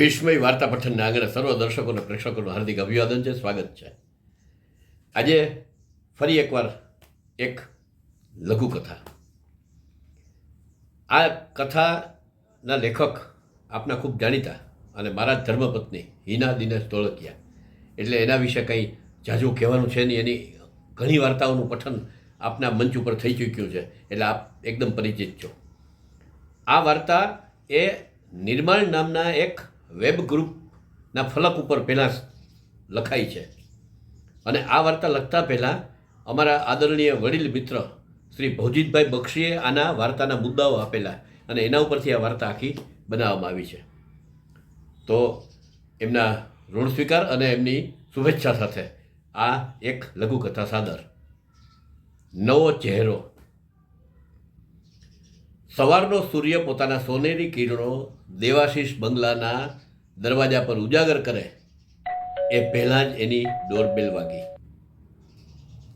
વિસ્મય વાર્તા પઠનના આંગણે સર્વ દર્શકો અને પ્રેક્ષકોનું હાર્દિક અભિવાદન છે, સ્વાગત છે. આજે ફરી એકવાર એક લઘુકથા. આ કથાના લેખક આપના ખૂબ જાણીતા અને મારા ધર્મપત્ની હિના દિનેશ ધોળકિયા. એટલે એના વિશે કંઈ જાજુ કહેવાનું છે નહીં, એની ઘણી વાર્તાઓનું પઠન આપના મંચ ઉપર થઈ ચૂક્યું છે, એટલે આપ એકદમ પરિચિત છો. આ વાર્તા એ નિર્માણ નામના એક વેબ ગ્રુપના ફલક ઉપર પહેલાં લખાઈ છે. અને આ વાર્તા લખતા પહેલાં અમારા આદરણીય વડીલ મિત્ર શ્રી ભવજીતભાઈ બક્ષીએ આના વાર્તાના મુદ્દાઓ આપેલા અને એના ઉપરથી આ વાર્તા આખી બનાવવામાં આવી છે. તો એમના ઋણ સ્વીકાર અને એમની શુભેચ્છા સાથે આ એક લઘુકથા સાદર. નવો ચહેરો. સવારનો સૂર્ય પોતાના સોનેરી કિરણો દેવાશીષ બંગલાના દરવાજા પર ઉજાગર કરે, એ પહેલાં જ એની ડોરબેલ વાગી.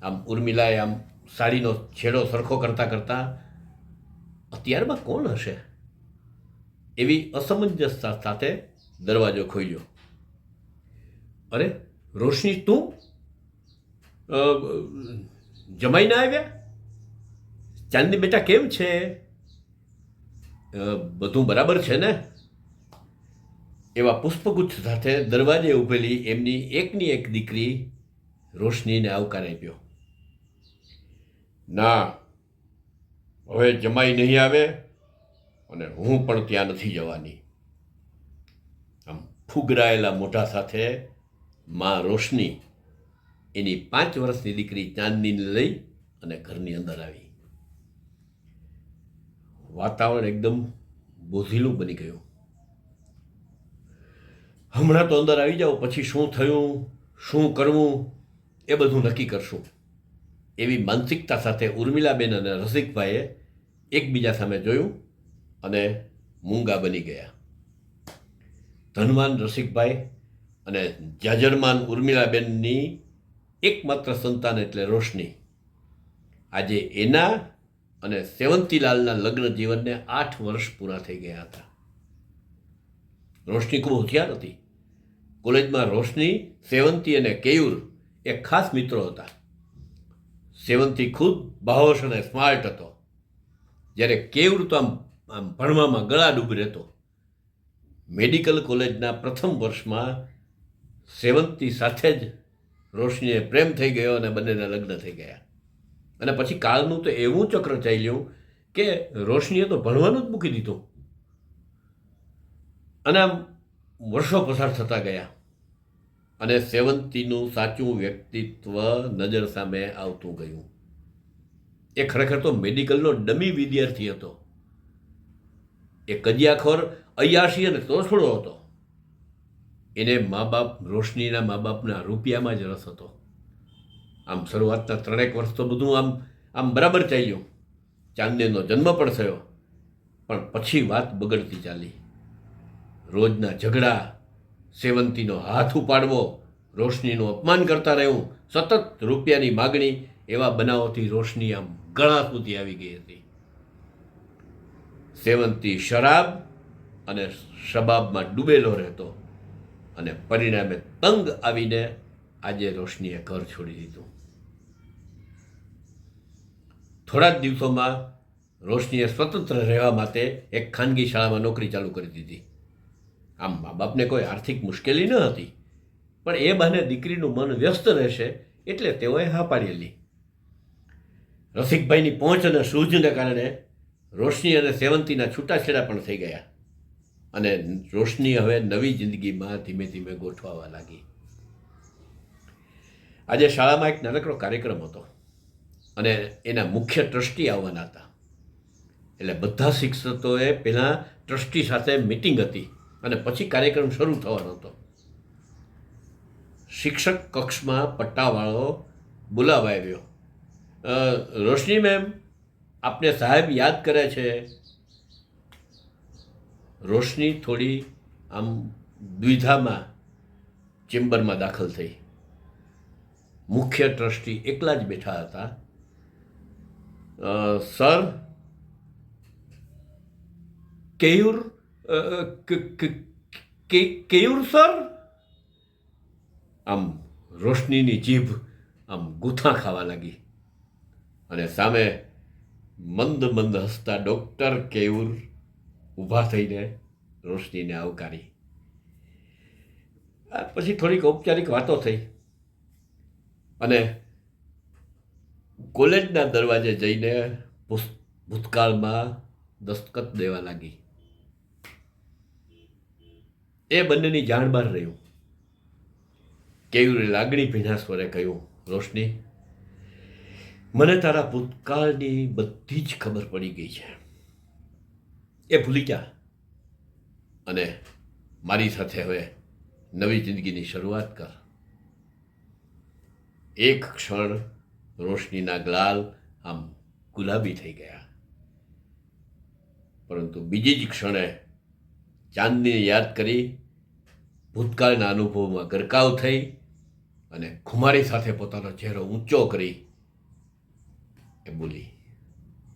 આમ ઉર્મિલાએ આમ સાડીનો છેડો સરખો કરતાં કરતાં, અત્યારમાં કોણ હશે? એવી અસમંજસતા સાથે દરવાજો ખોલ્યો. અરે, રોશની, તું જમાઈ ના આવ્યા? ચાંદની બેટા કેમ છે? બધું બરાબર છે ને? એવા પુષ્પગુચ્છ સાથે દરવાજે ઊભેલી એમની એકની એક દીકરી રોશનીને આવકાર આપ્યો. ના, હવે જમાઈ નહીં આવે અને હું પણ ત્યાં નથી જવાની. આમ ફુગરાયેલા મોઢા સાથે માં રોશની એની પાંચ વર્ષની દીકરી ચાંદનીને લઈ અને ઘરની અંદર આવી. વાતાવરણ એકદમ બોધીલું બની ગયું. હમણાં તો અંદર આવી જાઓ, પછી શું થયું, શું કરવું, એ બધું નક્કી કરશું. એવી માનસિકતા સાથે ઉર્મિલાબેન અને રસિકભાઈએ એકબીજા સામે જોયું અને મૂંગા બની ગયા. ધનવાન રસિકભાઈ અને જાજરમાન ઉર્મિલાબેનની એકમાત્ર સંતાન એટલે રોશની. આજે એના અને સેવંતીલાલના લગ્ન જીવનને આઠ વર્ષ પૂરા થઈ ગયા હતા. રોશની ખૂબ હોશિયાર હતી. કોલેજમાં રોશની, સેવંતી અને કેયુર એ ખાસ મિત્રો હતા. સેવંતી ખુદ બાહોશ અને સ્માર્ટ હતો. જ્યારે કેયુર તો આમ આમ ભણવામાં ગળા ડૂબ રહેતો. મેડિકલ કોલેજના પ્રથમ વર્ષમાં સેવંતી સાથે જ રોશનીએ પ્રેમ થઈ ગયો અને બંનેના લગ્ન થઈ ગયા. અને પછી કાળનું તો એવું ચક્ર ચાલ્યું કે રોશનીએ તો ભણવાનું જ મૂકી દીધું. અને આમ વર્ષો પસાર થતા ગયા. અને સેવંતીનું સાચું વ્યક્તિત્વ નજર સામે આવતું ગયું. એ ખરેખર તો મેડિકલનો ડમી વિદ્યાર્થી હતો. એ કજિયાખોર અયાશી અને તોછડો હતો. એને મા બાપ રોશનીના મા બાપના રૂપિયામાં જ રસ હતો. આમ શરૂઆતના ત્રણેક વર્ષ તો બધું આમ આમ બરાબર ચાલ્યું. ચાંદનીનો જન્મ પણ થયો. પણ પછી વાત બગડતી ચાલી. રોજના ઝઘડા, સેવંતીનો હાથ ઉપાડવો, રોશનીનું અપમાન કરતા રહેવું, સતત રૂપિયાની માગણી એવા બનાવોથી રોશની આમ ગણા સુધી આવી ગઈ હતી. સેવંતી શરાબ અને શબાબમાં ડૂબેલો રહેતો અને પરિણામે તંગ આવીને આજે રોશનીએ ઘર છોડી દીધું. થોડા જ દિવસોમાં રોશનીએ સ્વતંત્ર રહેવા માટે એક ખાનગી શાળામાં નોકરી ચાલુ કરી દીધી. આમ મા બાપને કોઈ આર્થિક મુશ્કેલી ન હતી. પણ એ બહાને દીકરીનું મન વ્યસ્ત રહેશે એટલે તેઓએ હા પાડેલી રસિકભાઈની પહોંચ અને સૂઝને કારણે રોશની અને સેવંતીના છૂટાછેડા પણ થઈ ગયા. અને રોશની હવે નવી જિંદગીમાં ધીમે ધીમે ગોઠવાવા લાગી. આજે શાળામાં એક નાનકડો કાર્યક્રમ હતો અને એના મુખ્ય ટ્રસ્ટી આવવાના હતા. એટલે બધા શિક્ષકોએ પહેલાં ટ્રસ્ટી સાથે મિટિંગ હતી. અને પછી કાર્યક્રમ શરૂ થવાનો હતો. શિક્ષક કક્ષમાં પટ્ટાવાળો બોલાવા આવ્યો. રોશની મેમ, આપને સાહેબ યાદ કરે છે? રોશની થોડી આમ દ્વિધામાં ચેમ્બરમાં દાખલ થઈ. મુખ્ય ટ્રસ્ટી એકલા જ બેઠા હતા. સર, કેયુર અ, ક- ક- કે કેયુર સર? આમ રોશનીની જીભ આમ ગૂંથા ખાવા લાગી. અને સામે મંદ મંદ હસતા ડૉક્ટર કેયુર ઊભા થઈને રોશનીને આવકારી. પછી થોડીક ઔપચારિક વાતો થઈ. અને કોલેજના દરવાજે જઈને ભૂતકાળમાં દસ્તખત દેવા લાગી. એ બંનેની જાણ બહાર રહ્યું. કેયુરે લાગણી ભીના સ્વરે કહ્યું, રોશની, મને તારા ભૂતકાળની બધી જ ખબર પડી ગઈ છે. એ ભૂલી ગયા અને મારી સાથે હવે નવી જિંદગીની શરૂઆત કર. એક ક્ષણ રોશનીના ગ્લાલ આમ ગુલાબી થઈ ગયા. પરંતુ બીજી જ ક્ષણે ચાંદનીને યાદ કરી ભૂતકાળના અનુભવમાં ગરકાવ થઈ અને ખુમારી સાથે પોતાનો ચહેરો ઊંચો કરી એ બોલી,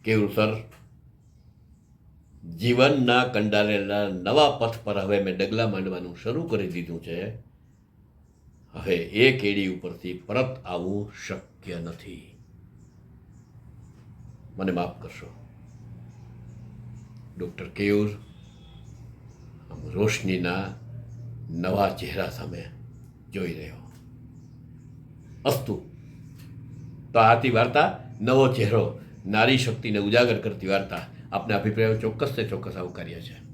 કેવું સર? જીવનના કંડારેલા નવા પથ પર હવે મેં ડગલા માંડવાનું શરૂ કરી દીધું છે. હવે એ કેડી ઉપરથી પરત આવવું શક્ય નથી. મને માફ કરશો. ડૉક્ટર કેયુર રોશનીના નવા ચહેરા સામે જોઈ રહ્યો. અસ્તુ. તો આથી વાર્તા, નવો ચહેરો, નારી શક્તિને ઉજાગર કરતી વાર્તા આપના અભિપ્રાયો ચોક્કસ ને ચોક્કસ આવકાર્ય છે.